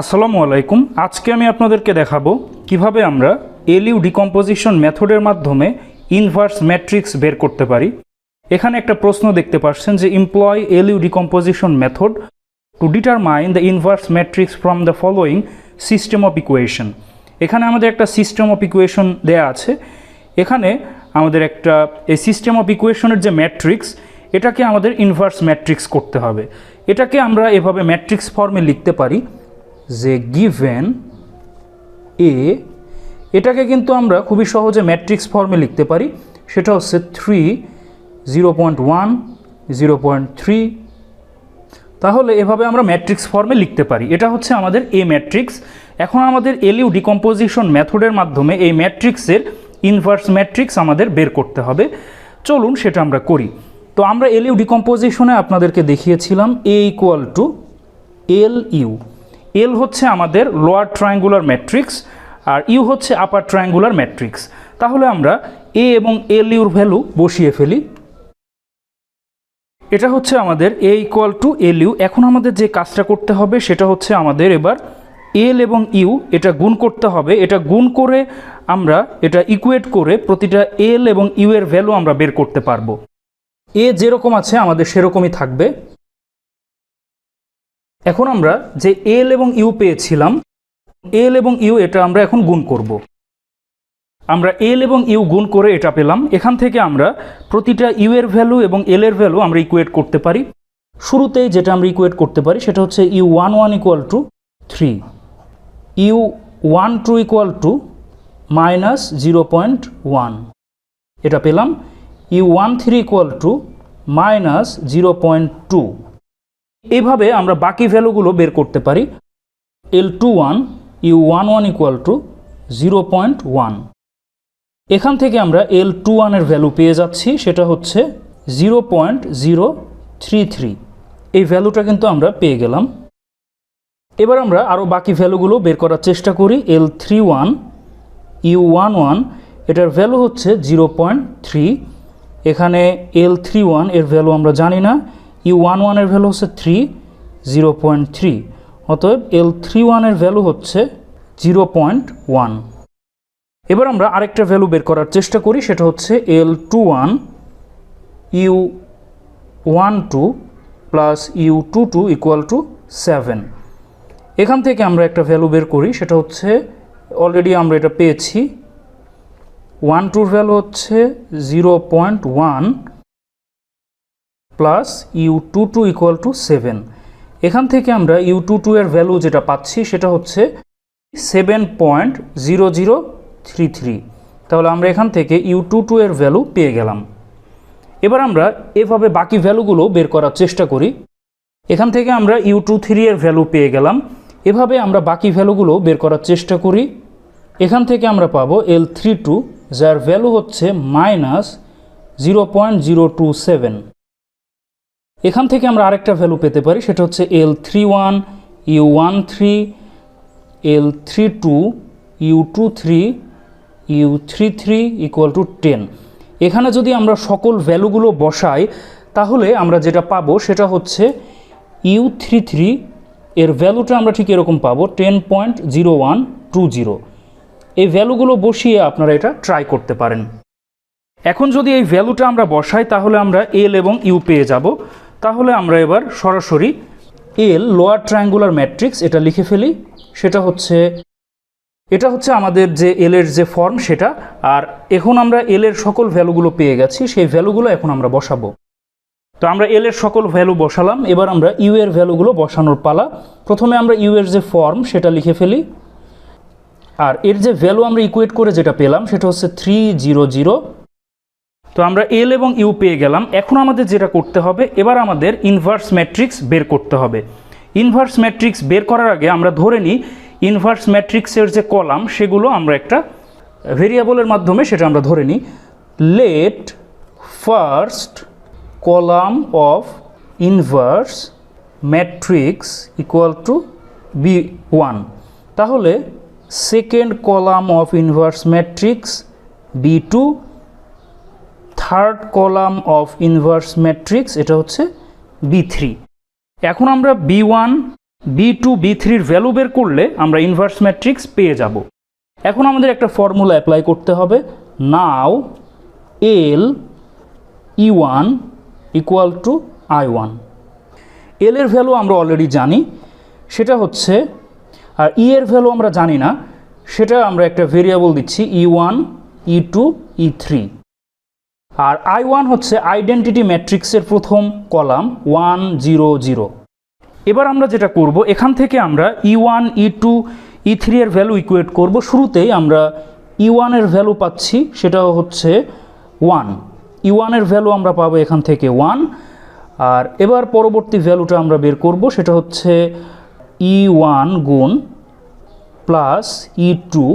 আসসালামু আলাইকুম। আজকে আমি আপনাদেরকে দেখাবো কীভাবে আমরা এলিউ ডিকম্পোজিশন মেথডের মাধ্যমে ইনভার্স ম্যাট্রিক্স বের করতে পারি। এখানে একটা প্রশ্ন দেখতে পাচ্ছেন যে employ L U decomposition method to determine the inverse matrix from the following system of equation এখানে আমাদের একটা সিস্টেম অফ ইকুয়েশন দেয়া আছে। এখানে আমাদের একটা, এই সিস্টেম অফ ইকুয়েশনের যে ম্যাট্রিক্স এটাকে আমাদের ইনভার্স ম্যাট্রিক্স করতে হবে। এটাকে আমরা এভাবে ম্যাট্রিক্স ফর্মে লিখতে পারি। যে গিভেন এ এটাকে কিন্তু আমরা খুবই সহজে ম্যাট্রিক্স ফর্মে লিখতে পারি। সেটা হচ্ছে three zero point one zero point three তাহলে এভাবে আমরা ম্যাট্রিক্স ফর্মে লিখতে পারি। এটা হচ্ছে আমাদের এ ম্যাট্রিক্স এখন আমাদের এলিউ ডিকম্পোজিশন মেথডের মাধ্যমে এই ম্যাট্রিক্সের ইনভার্স ম্যাট্রিক্স আমাদের বের করতে হবে। চলুন সেটা আমরা করি। তো আমরা এলিউ ডিকম্পোজিশনে আপনাদেরকে দেখিয়েছিলাম A equal to L U L হচ্ছে আমাদের লোয়ার ট্রায়াঙ্গুলার ম্যাট্রিক্স আর ইউ হচ্ছে আপার ট্রায়াঙ্গুলার ম্যাট্রিক্স তাহলে আমরা এ এবং এল ইউর ভ্যালু বসিয়ে ফেলি। এটা হচ্ছে আমাদের A equal to L U এখন আমাদের যে কাজটা করতে হবে সেটা হচ্ছে আমাদের এবার এল এবং ইউ এটা গুণ করতে হবে। এটা গুণ করে আমরা এটা ইকুয়েট করে প্রতিটা এল এবং ইউ এর ভ্যালু আমরা বের করতে পারব। এ যেরকম আছে আমাদের সেরকমই থাকবে। এখন আমরা যে এল এবং ইউ পেয়েছিলাম এল এবং ইউ এটা আমরা এখন গুণ করব। আমরা এল এবং ইউ গুণ করে এটা পেলাম। এখান থেকে আমরা প্রতিটা ইউ এর ভ্যালু এবং এল এর ভ্যালু আমরা ইকুয়েট করতে পারি। শুরুতেই যেটা আমরা ইকুয়েট করতে পারি সেটা হচ্ছে U one one equal to three U one two equal to minus zero point one এটা পেলাম। U one three equal to minus zero point two এইভাবে আমরা বাকি ভ্যালুগুলো বের করতে পারি। L two one U one one equal to zero point one এখান থেকে আমরা এল টু ওয়ানের ভ্যালু পেয়ে যাচ্ছি, সেটা হচ্ছে zero point zero three three এই ভ্যালুটা কিন্তু আমরা পেয়ে গেলাম। এবার আমরা আরও বাকি ভ্যালুগুলো বের করার চেষ্টা করি। L three one U one one এটার ভ্যালু হচ্ছে জিরো পয়েন্ট থ্রি এখানে এল থ্রি ওয়ানের ভ্যালু আমরা জানি না। ইউ ওয়ান ওয়ানের ভ্যালু হচ্ছে থ্রি, জিরো পয়েন্ট থ্রি। অতএব এল থ্রি ওয়ানের ভ্যালু হচ্ছে জিরো পয়েন্ট ওয়ান। এবার আমরা আরেকটা ভ্যালু বের করার চেষ্টা করি, সেটা হচ্ছে L two one, U one two plus U two two equal to seven. এখান থেকে আমরা একটা ভ্যালু বের করি, সেটা হচ্ছে অলরেডি আমরা এটা পেয়েছি। ওয়ান টুর ভ্যালু হচ্ছে zero point one plus U two two equal to seven এখান থেকে আমরা ইউ টু টু এর ভ্যালু যেটা পাচ্ছি সেটা হচ্ছে seven point zero zero three three তাহলে আমরা এখান থেকে ইউ টু টু এর ভ্যালু পেয়ে গেলাম। এবার আমরা এভাবে বাকি ভ্যালুগুলো বের করার চেষ্টা করি। এখান থেকে আমরা ইউ টু থ্রি এর ভ্যালু পেয়ে গেলাম। এভাবে আমরা বাকি ভ্যালুগুলো বের করার চেষ্টা করি। এখান থেকে আমরা পাবো এল থ্রি টু যার ভ্যালু হচ্ছে minus zero point zero two seven এখান থেকে আমরা আরেকটা ভ্যালু পেতে পারি, সেটা হচ্ছে L three one U one three L three two U two three U three three equal to ten এখানে যদি আমরা সকল ভ্যালুগুলো বসাই, তাহলে আমরা যেটা পাবো সেটা হচ্ছে ইউ থ্রি থ্রি এর ভ্যালুটা আমরা ঠিক এরকম পাবো ten point zero one two zero এই ভ্যালুগুলো বসিয়ে আপনারা এটা ট্রাই করতে পারেন। এখন যদি এই ভ্যালুটা আমরা বসাই, তাহলে আমরা এল এবং ইউ পেয়ে যাব। তাহলে আমরা এবার সরাসরি এল লোয়ার ট্রায়াঙ্গুলার ম্যাট্রিক্স এটা লিখে ফেলি। সেটা হচ্ছে, এটা হচ্ছে আমাদের যে এল এর যে ফর্ম সেটা, আর এখন আমরা এল এর সকল ভ্যালুগুলো পেয়ে গেছি, সেই ভ্যালুগুলো এখন আমরা বসাবো। তো আমরা এল এর সকল ভ্যালু বসালাম, এবার আমরা ইউ এর ভ্যালুগুলো বসানোর পালা। প্রথমে আমরা ইউ এর যে ফর্ম সেটা লিখে ফেলি। আর এর যে ভ্যালু আমরা ইকুয়েট করে যেটা পেলাম, সেটা হচ্ছে থ্রি জিরো জিরো তো আমরা এল এবং ইউ পেয়ে গেলাম। এখন আমাদের যেটা করতে হবে, এবার আমাদের ইনভার্স ম্যাট্রিক্স বের করতে হবে। ইনভার্স ম্যাট্রিক্স বের করার আগে আমরা ধরে নিই ইনভার্স ম্যাট্রিক্সের যে কলাম, সেগুলো আমরা একটা ভেরিয়েবলের মাধ্যমে সেটা আমরা ধরে নিই। Let first column of inverse matrix equal to B one তাহলে second column of inverse matrix B two third column of inverse matrix, এটা হচ্ছে বি থ্রি। এখন আমরা B one, B two, B থ্রির ভ্যালু বের করলে আমরা ইনভার্স ম্যাট্রিক্স পেয়ে যাব। এখন আমাদের একটা ফর্মুলা অ্যাপ্লাই করতে হবে। Now L E one equal to I one. L এর ভ্যালু আমরা অলরেডি জানি, সেটা হচ্ছে, আর ই এর ভ্যালু আমরা জানি না, সেটা আমরা একটা ভেরিয়েবল দিচ্ছি E one, E two, E three. R I one হচ্ছে আইডেন্টিটি ম্যাট্রিক্সের প্রথম কলাম ওয়ান জিরো জিরো এবার আমরা যেটা করব, এখান থেকে আমরা E one E two E three এর ভ্যালু ইকুয়েট করব। শুরুতেই আমরা ই ওয়ানের ভ্যালু পাচ্ছি, সেটা হচ্ছে ওয়ান ই ওয়ানের ভ্যালু আমরা পাবো এখান থেকে ওয়ান আর এবার পরবর্তী ভ্যালুটা আমরা বের করব, সেটা হচ্ছে ই ওয়ান গুণ প্লাস ই টু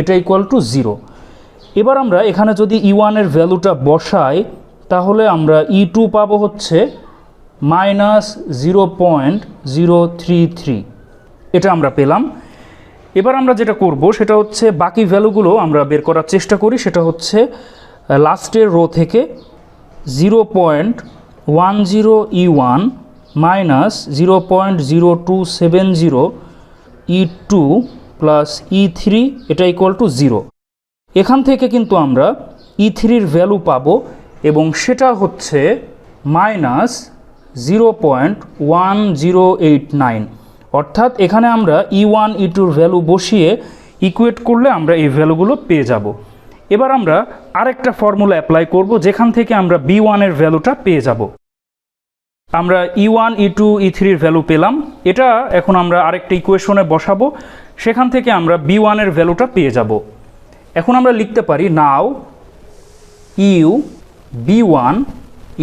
এটা ইকুয়াল টু জিরো এবার আমরা এখানে যদি ই ওয়ানের ভ্যালুটা বসাই, তাহলে আমরা ই টু পাবো হচ্ছে minus zero point zero three three এটা আমরা পেলাম। এবার আমরা যেটা করব, সেটা হচ্ছে বাকি ভ্যালুগুলো আমরা বের করার চেষ্টা করি, সেটা হচ্ছে লাস্টের রো থেকে zero point one zero E one minus zero point zero two seven zero E two plus E three এটা ইকুয়াল টু জিরো এখান থেকে কিন্তু আমরা ই থ্রির ভ্যালু পাবো এবং সেটা হচ্ছে minus zero point one zero eight nine অর্থাৎ এখানে আমরা ই ওয়ান ই টুর ভ্যালু বসিয়ে ইকুয়েট করলে আমরা এই ভ্যালুগুলো পেয়ে যাব। এবার আমরা আরেকটা ফর্মুলা অ্যাপ্লাই করব, যেখান থেকে আমরা বি ওয়ানের ভ্যালুটা পেয়ে যাব। আমরা ই ওয়ান ই টু ই থ্রির ভ্যালু পেলাম। এটা এখন আমরা আরেকটা ইকুয়েশনে বসাবো। সেখান থেকে আমরা বি ওয়ানের ভ্যালুটা পেয়ে যাব। এখন আমরা লিখতে পারি now U B one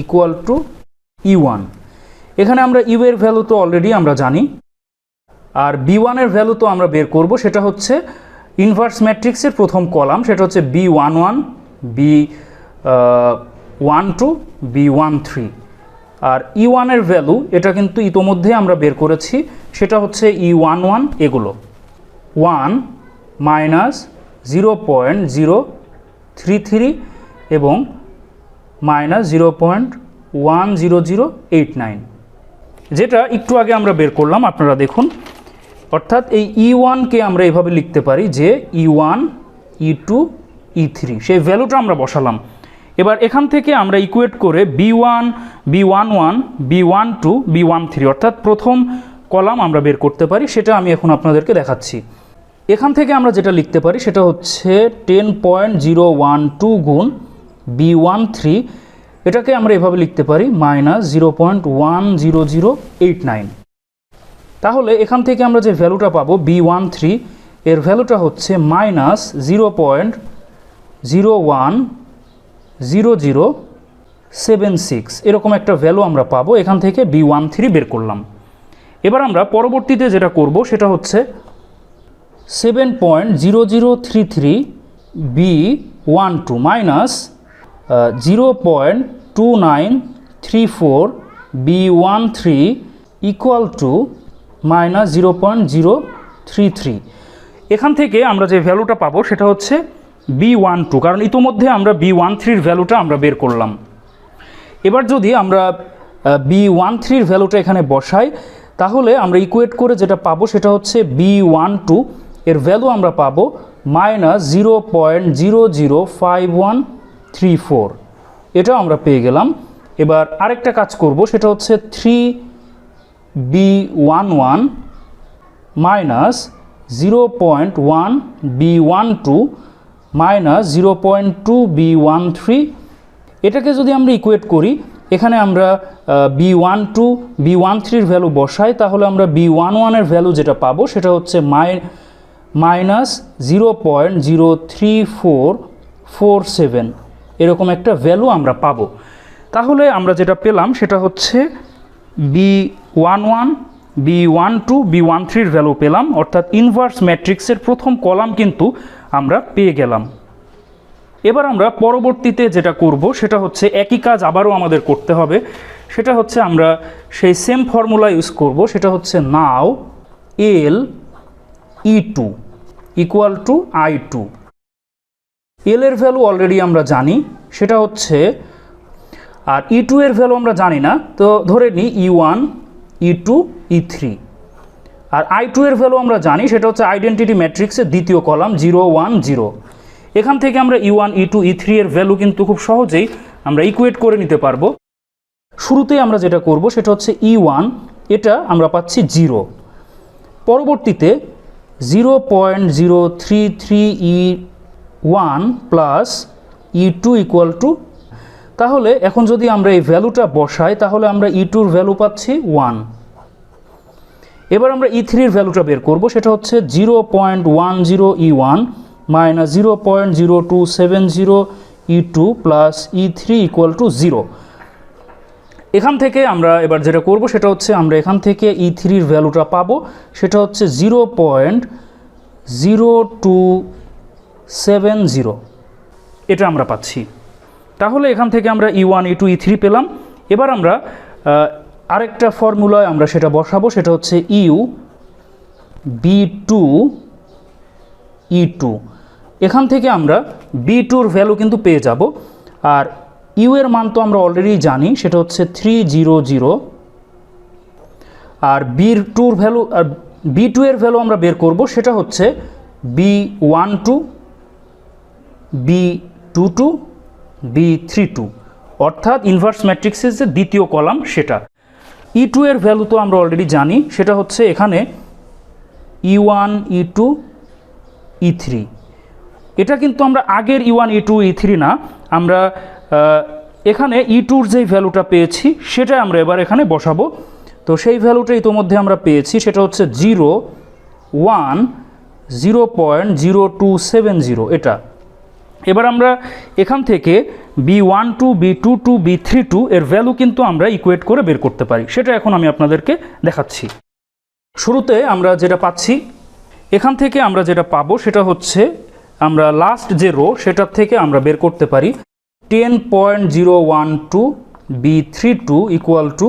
equal to E one. এখানে আমরা ইউ এর ভ্যালু তো অলরেডি আমরা জানি। আর বি ওয়ানের ভ্যালু তো আমরা বের করব, সেটা হচ্ছে ইনভার্স ম্যাট্রিক্সের প্রথম কলাম, সেটা হচ্ছে B one one, B one two, B one three. আর ই ওয়ানের ভ্যালু, এটা কিন্তু ইতোমধ্যে আমরা বের করেছি, সেটা হচ্ছে ই ওয়ান ওয়ান এগুলো। One minus zero point zero three three এবং minus zero point one zero zero eight nine যেটা একটু আগে আমরা বের করলাম, আপনারা দেখুন। অর্থাৎ এই ই ওয়ানকে আমরা এভাবে লিখতে পারি যে E one E two E three সেই ভ্যালুটা আমরা বসালাম। এবার এখান থেকে আমরা ইকুয়েট করে B one B one one B one two B one three অর্থাৎ প্রথম কলাম আমরা বের করতে পারি, সেটা আমি এখন আপনাদেরকে দেখাচ্ছি। এখান থেকে আমরা যেটা লিখতে পারি সেটা হচ্ছে ten point zero one two গুণ বি ওয়ান থ্রি এটাকে আমরা এভাবে লিখতে পারি minus zero point one zero zero eight nine তাহলে এখান থেকে আমরা যে ভ্যালুটা পাবো বি ওয়ান থ্রি এর ভ্যালুটা হচ্ছে minus zero point zero one zero zero seven six এরকম একটা ভ্যালু আমরা পাবো, এখান থেকে বি ওয়ান থ্রি বের করলাম। এবার আমরা পরবর্তীতে যেটা করব, সেটা হচ্ছে seven point zero zero three three B one two minus zero point two nine three four B one three equal to minus zero point zero three three এখান থেকে আমরা যে ভ্যালুটা পাবো সেটা হচ্ছে বি ওয়ান টু কারণ ইতোমধ্যে আমরা বি ওয়ান থ্রির ভ্যালুটা আমরা বের করলাম। এবার যদি আমরা বি ওয়ান থ্রির ভ্যালুটা এখানে বসাই, তাহলে আমরা ইকুয়েট করে যেটা পাবো সেটা হচ্ছে বি ওয়ান টু এর ভ্যালু আমরা পাবো minus zero point zero zero five one three four এটাও আমরা পেয়ে গেলাম। এবার আরেকটা কাজ করব, সেটা হচ্ছে three B one one minus zero point one B one two minus zero point two B one three এটাকে যদি আমরা ইকুয়েট করি, এখানে আমরা B one two B one থ্রির ভ্যালু বসাই, তাহলে আমরা বি ওয়ান ওয়ানের ভ্যালু যেটা পাবো, সেটা হচ্ছে my minus zero point zero three four four seven. এরকম একটা ভ্যালু আমরা পাবো। তাহলে আমরা যেটা পেলাম সেটা হচ্ছে B one one, B one two, B one থ্রির ভ্যালু পেলাম। অর্থাৎ ইনভার্স ম্যাট্রিক্সের প্রথম কলাম কিন্তু আমরা পেয়ে গেলাম। এবার আমরা পরবর্তীতে যেটা করব সেটা হচ্ছে একই কাজ আবারও আমাদের করতে হবে। সেটা হচ্ছে আমরা সেই সেম ফর্মুলা ইউজ করব। সেটা হচ্ছে now L E two equal to I two L এর ভ্যালু অলরেডি আমরা জানি, সেটা হচ্ছে, আর ই টু এর ভ্যালু আমরা জানি না, তো ধরে নিই E one E two E three R I two এর ভ্যালু আমরা জানি, সেটা হচ্ছে আইডেন্টিটি ম্যাট্রিক্সের দ্বিতীয় কলাম জিরো ওয়ান জিরো এখান থেকে আমরা E one E two E three এর ভ্যালু কিন্তু খুব সহজেই আমরা ইকুয়েট করে নিতে পারব। শুরুতেই আমরা যেটা করব, সেটা হচ্ছে ই ওয়ান এটা আমরা পাচ্ছি জিরো পরবর্তীতে zero point zero three three E one plus E two equal to তাহলে এখন যদি আমরা এই ভ্যালুটা বসাই, তাহলে আমরা ই টুর ভ্যালু পাচ্ছি ওয়ান এবার আমরা ই থ্রির ভ্যালুটা বের করব, সেটা হচ্ছে zero point one zero E one minus zero point zero two seven zero E two plus E three equal to zero এখান থেকে আমরা এবার যেটা করব সেটা হচ্ছে আমরা এখান থেকে ই থ্রির ভ্যালুটা পাবো। সেটা হচ্ছে zero point zero two seven zero এটা আমরা পাচ্ছি। তাহলে এখান থেকে আমরা E one E two E three পেলাম। এবার আমরা আরেকটা ফর্মুলায় আমরা সেটা বসাবো। সেটা হচ্ছে U B two E two এখান থেকে আমরা বি টুর ভ্যালু কিন্তু পেয়ে যাব। আর ইউ এর মান তো আমরা অলরেডি জানি, সেটা হচ্ছে থ্রি জিরো জিরো আর বির টুর ভ্যালু আর বি টু এর ভ্যালু আমরা বের করব, সেটা হচ্ছে B one two B two two B three two অর্থাৎ ইনভার্স ম্যাট্রিক্সের যে দ্বিতীয় কলাম সেটা। ই টু এর ভ্যালু তো আমরা অলরেডি জানি, সেটা হচ্ছে এখানে E one E two E three এটা কিন্তু আমরা আগের E one E two E three না, আমরা এখানে ই টুর যেই ভ্যালুটা পেয়েছি সেটা আমরা এবার এখানে বসাবো। তো সেই ভ্যালুটা ইতোমধ্যে আমরা পেয়েছি, সেটা হচ্ছে zero one zero point zero two seven zero, এটা। এবার আমরা এখান থেকে B one two, B two two, B three two, এর ভ্যালু কিন্তু আমরা ইকুয়েট করে বের করতে পারি। সেটা এখন আমি আপনাদেরকে দেখাচ্ছি। শুরুতে আমরা যেটা পাচ্ছি, এখান থেকে আমরা যেটা পাবো, সেটা হচ্ছে আমরা লাস্ট যে রো সেটার থেকে আমরা বের করতে পারি। Ten point zero one two B three two equal to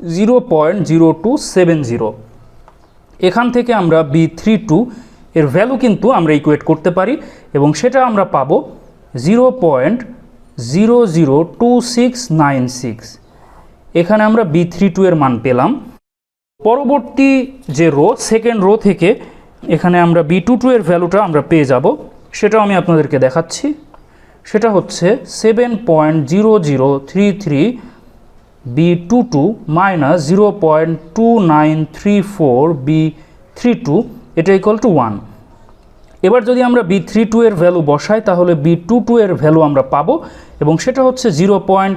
zero point zero two seven zero এখান থেকে আমরা বি থ্রি টু এর ভ্যালু কিন্তু আমরা ইকুয়েট করতে পারি এবং সেটা আমরা পাবো zero point zero zero two six nine six এখানে আমরা বি থ্রি টু এর মান পেলাম। পরবর্তী যে রো সেকেন্ড রো থেকে এখানে আমরা বি টু টু এর ভ্যালুটা আমরা পেয়ে যাব। সেটাও আমি আপনাদেরকে দেখাচ্ছি। সেটা হচ্ছে seven point zero zero three three B two two minus zero point two nine three four B three two এটা ইকুয়াল টু ওয়ান এবার যদি আমরা বি থ্রি টু এর ভ্যালু বসাই, তাহলে বি টু টু এর ভ্যালু আমরা পাবো এবং সেটা হচ্ছে zero point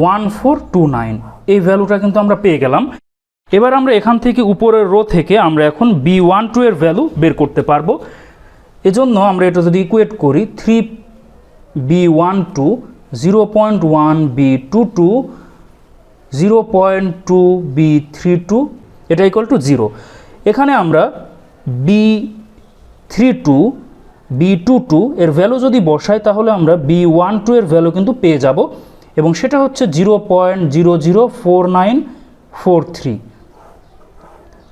one four two nine এই ভ্যালুটা কিন্তু আমরা পেয়ে গেলাম। এবার আমরা এখান থেকে উপরের রো থেকে আমরা এখন বি ওয়ান টু এর ভ্যালু বের করতে পারব। এজন্য আমরা এটা যদি ইকুয়েট করি three B one two zero point one B two two zero point two B three two এটা ইকুয়াল টু জিরো এখানে আমরা B three two B two two এর ভ্যালু যদি বসাই, তাহলে আমরা বি ওয়ান টু এর ভ্যালু কিন্তু পেয়ে যাব। এবং সেটা হচ্ছে zero point zero zero four nine four three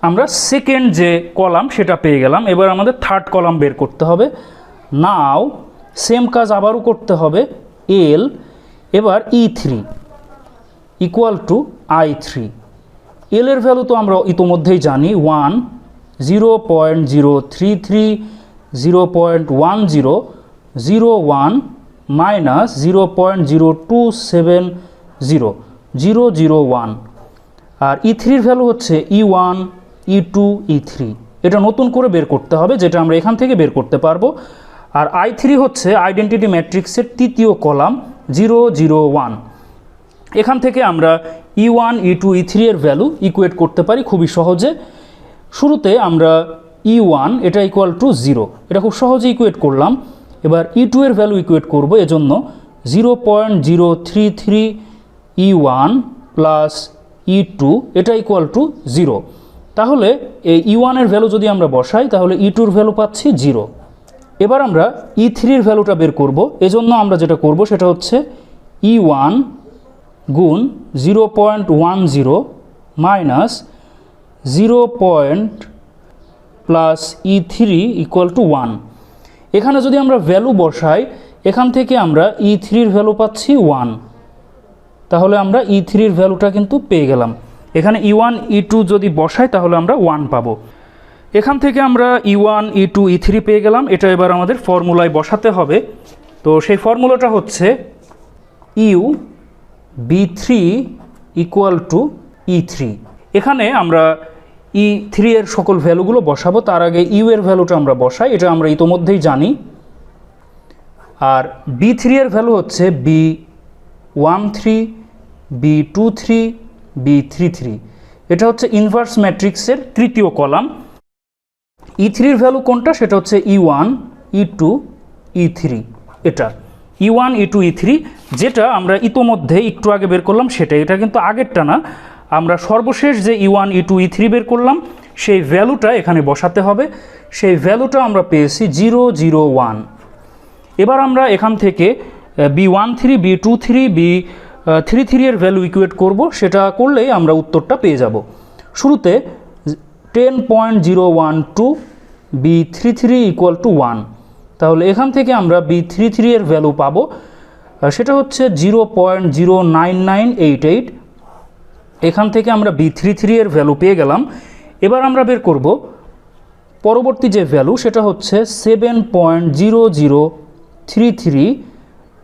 আমরা সেকেন্ড যে কলাম সেটা পেয়ে গেলাম। এবার আমাদের থার্ড কলাম বের করতে হবে। নাও সেম কাজ আবারও করতে হবে এল এবার E three equal to I three L এর ভ্যালু তো আমরা ইতোমধ্যেই জানি one zero point zero three three zero point one zero zero one minus zero point zero two seven zero zero zero one আর E থ্রির value হচ্ছে E one E two E three এটা নতুন করে বের করতে হবে, যেটা আমরা এখান থেকে বের করতে পারব। আর আই থ্রি হচ্ছে আইডেন্টিটি ম্যাট্রিক্সের তৃতীয় কলাম জিরো জিরো ওয়ান এখান থেকে আমরা E one E two E three এর ভ্যালু ইকুয়েট করতে পারি খুবই সহজে। শুরুতে আমরা ই ওয়ান এটা ইকুয়াল টু জিরো এটা খুব সহজে ইকুয়েট করলাম। এবার ই টু এর ভ্যালু ইকুয়েট করব এজন্য zero point zero three three E one plus E two এটা ইকুয়াল টু জিরো তাহলে এই ই ওয়ানের ভ্যালু যদি আমরা বসাই, তাহলে ই টুর ভ্যালু পাচ্ছি জিরো এবার আমরা ই থ্রির ভ্যালুটা বের করব। এজন্য আমরা যেটা করব সেটা হচ্ছে ই ওয়ান গুণ zero point one zero minus zero point plus E three equal to one এখানে যদি আমরা ভ্যালু বসাই, এখান থেকে আমরা ই থ্রির ভ্যালু পাচ্ছি ওয়ান তাহলে আমরা ই থ্রির ভ্যালুটা কিন্তু পেয়ে গেলাম। এখানে ই ওয়ান ই টু যদি বসাই, তাহলে আমরা ওয়ান পাবো। এখান থেকে আমরা E one E two E three পেয়ে গেলাম। এটা এবার আমাদের ফর্মুলায় বসাতে হবে। তো সেই ফর্মুলাটা হচ্ছে U B three equal to E three এখানে আমরা ই থ্রি এর সকল ভ্যালুগুলো বসাবো। তার আগে ইউ এর ভ্যালুটা আমরা বসাই। এটা আমরা ইতোমধ্যেই জানি। আর বি থ্রি এর ভ্যালু হচ্ছে B one three B two three B three three এটা হচ্ছে ইনভার্স ম্যাট্রিক্সের তৃতীয় কলাম ই থ্রির ভ্যালু কোনটা? সেটা হচ্ছে E one E two E three এটা E one E two E three যেটা আমরা ইতোমধ্যে একটু আগে বের করলাম সেটা এটা কিন্তু আগেরটা না। আমরা সর্বশেষ যে E one E two E three বের করলাম, সেই ভ্যালুটা এখানে বসাতে হবে। সেই ভ্যালুটা আমরা পেয়েছি জিরো জিরো ওয়ান এবার আমরা এখান থেকে B one three B two three B three three এর ভ্যালু ইকুয়েট করব। সেটা করলেই আমরা উত্তরটা পেয়ে যাব। শুরুতে ten point zero one two B three three equal to one তাহলে এখান থেকে আমরা বি থ্রি থ্রি এর ভ্যালু পাবো। সেটা হচ্ছে zero point zero nine nine eight eight এখান থেকে আমরা বি থ্রি থ্রি এর ভ্যালু পেয়ে গেলাম। এবার আমরা বের করব। পরবর্তী যে ভ্যালু সেটা হচ্ছে seven point zero zero three three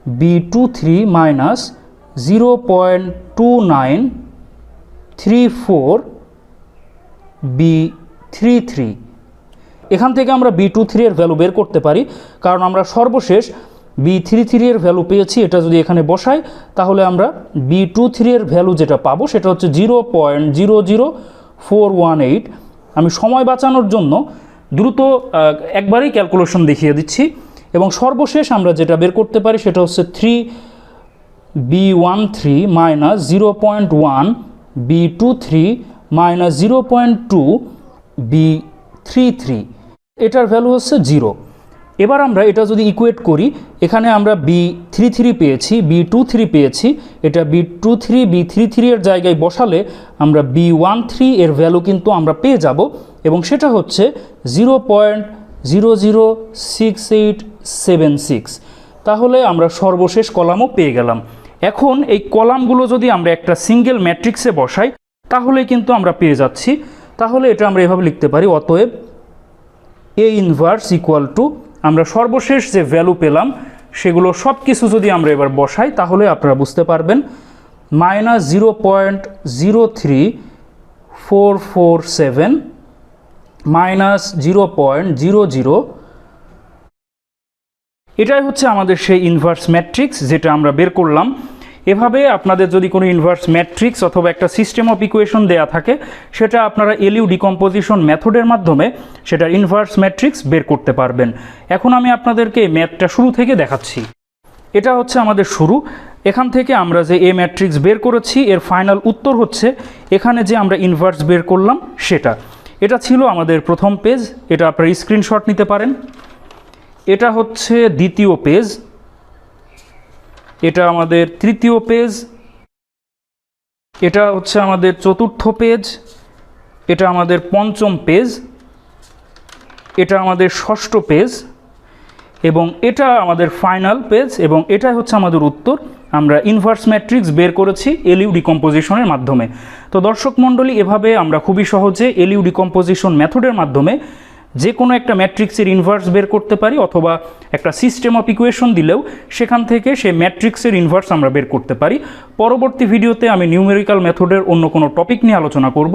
B two three minus zero point two nine three four B three three এখান থেকে আমরা বি টু থ্রি এর ভ্যালু বের করতে পারি, কারণ আমরা সর্বশেষ বি থ্রি থ্রি এর ভ্যালু পেয়েছি, এটা যদি এখানে বসাই, তাহলে আমরা বি টু থ্রি এর ভ্যালু যেটা পাবো, সেটা হচ্ছে zero point zero zero four one eight আমি সময় বাঁচানোর জন্য দ্রুত একবারেই ক্যালকুলেশন দেখিয়ে দিচ্ছি, এবং সর্বশেষ আমরা যেটা বের করতে পারি, সেটা হচ্ছে three B one three minus zero point one B two three minus zero point two B three three. এটার ভ্যালু হচ্ছে জিরো। এবার আমরা এটা যদি ইকুয়েট করি, এখানে আমরা বি থ্রি থ্রি পেয়েছি, বি টু থ্রি পেয়েছি। এটা B two three, B three three এর জায়গায় বসালে আমরা বি ওয়ান থ্রি এর ভ্যালু কিন্তু আমরা পেয়ে যাব। এবং সেটা হচ্ছে zero point zero zero six eight seven six. তাহলে আমরা সর্বশেষ কলামও পেয়ে গেলাম। এখন এই কলামগুলো যদি আমরা একটা সিঙ্গেল ম্যাট্রিক্সে বসাই তাহলে কিন্তু আমরা পেয়ে যাচ্ছি। তাহলে এটা আমরা এভাবে লিখতে পারি, অতএব এ ইনভার্স ইকুয়াল টু আমরা সর্বশেষ যে ভ্যালু পেলাম, সেগুলো সব কিছু যদি আমরা এবার বসাই, তাহলে আপনারা বুঝতে পারবেন। Minus zero point zero three four four seven minus zero point zero zero এটাই হচ্ছে আমাদের সেই ইনভার্স ম্যাট্রিক্স যেটা আমরা বের করলাম। এভাবে আপনাদের যদি কোনো ইনভার্স ম্যাট্রিক্স অথবা একটা সিস্টেম অফ ইকুয়েশন দেয়া থাকে, সেটা আপনারা এলিউ ডিকম্পোজিশন মেথডের মাধ্যমে সেটার ইনভার্স ম্যাট্রিক্স বের করতে পারবেন। এখন আমি আপনাদেরকে এই ম্যাথটা শুরু থেকে দেখাচ্ছি। এটা হচ্ছে আমাদের শুরু। এখান থেকে আমরা যে এ ম্যাট্রিক্স বের করেছি, এর ফাইনাল উত্তর হচ্ছে এখানে যে আমরা ইনভার্স বের করলাম, সেটা। এটা ছিল আমাদের প্রথম পেজ এটা আপনারা স্ক্রিনশট নিতে পারেন। এটা হচ্ছে দ্বিতীয় পেজ এটা আমাদের তৃতীয় পেজ। এটা হচ্ছে আমাদের চতুর্থ পেজ। এটা আমাদের পঞ্চম পেজ। এটা আমাদের ষষ্ঠ পেজ। এবং এটা আমাদের ফাইনাল পেজ এবং এটাই হচ্ছে আমাদের উত্তর। আমরা ইনভার্স ম্যাট্রিক্স বের করেছি এলিউ ডিকম্পোজিশনের মাধ্যমে। তো দর্শক মণ্ডলী, এভাবে আমরা খুবই সহজে এলিউ ডিকম্পোজিশন মেথডের মাধ্যমে যে কোনো একটা ম্যাট্রিক্সের ইনভার্স বের করতে পারি অথবা একটা সিস্টেম অফ ইকুয়েশন দিলেও সেখান থেকে সেই ম্যাট্রিক্সের ইনভার্স আমরা বের করতে পারি। পরবর্তী ভিডিওতে আমি নিউমেরিক্যাল মেথডের অন্য কোনো টপিক নিয়ে আলোচনা করব।